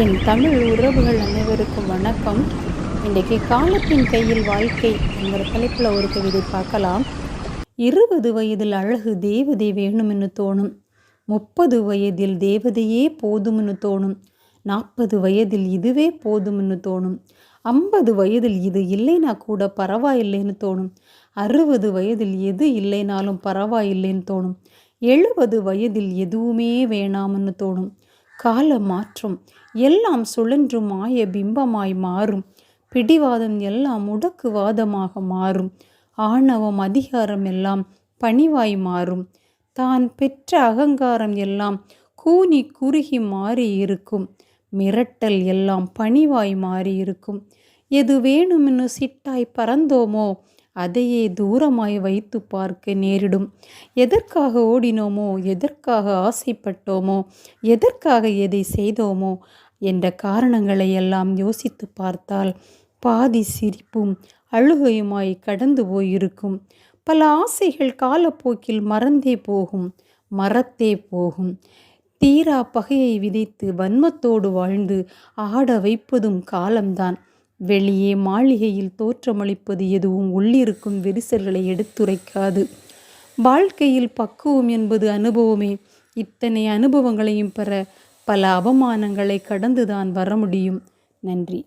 என் தமிழ் உறவுகள் அனைவருக்கும் வணக்கம். இன்றைக்கு காலத்தின் கையில் வாழ்க்கை என்கிற தலைப்பில் ஒரு கவிதை பார்க்கலாம். இருபது வயதில் அழகு தேவதை வேணும்னு தோணும். முப்பது வயதில் தேவதையே போதும்னு தோணும். நாற்பது வயதில் இதுவே போதும்னு தோணும். ஐம்பது வயதில் இது இல்லைனா கூட பரவாயில்லைன்னு தோணும். அறுபது வயதில் எது இல்லைனாலும் பரவாயில்லைன்னு தோணும். எழுபது வயதில் எதுவுமே வேணாம்னு தோணும். கால மாற்றம் எல்லாம் சுழன்று மாய பிம்பமாய் மாறும். பிடிவாதம் எல்லாம் முடக்குவாதமாக மாறும். ஆணவம் அதிகாரம் எல்லாம் பணிவாய் மாறும். தான் பெற்ற அகங்காரம் எல்லாம் கூனி குறுகி மாறி இருக்கும் மிரட்டல் எல்லாம் பணிவாய் மாறி இருக்கும் எது வேணுமென்னு சிட்டாய் பறந்தோமோ அதையே தூரமாய் வைத்து பார்க்க நேரிடும். எதற்காக ஓடினோமோ எதற்காக ஆசைப்பட்டோமோ எதற்காக எதை செய்தோமோ என்ற காரணங்களை எல்லாம் யோசித்து பார்த்தால் பாதி சிரிப்பும் அழுகையுமாய் கடந்து போயிருக்கும். பல ஆசைகள் காலப்போக்கில் மறந்தே போகும் மறத்தே போகும். தீரா பகையை விதைத்து வன்மத்தோடு வாழ்ந்து ஆட வைப்பதும் காலம்தான். வெளியே மாளிகையில் தோற்றமளிப்பது எதுவும் உள்ளிருக்கும் வெரிசல்களை எடுத்துரைக்காது. வாழ்க்கையில் பக்குவம் என்பது அனுபவமே. இத்தனை அனுபவங்களையும் பெற பல அவமானங்களை கடந்துதான் வர முடியும். நன்றி.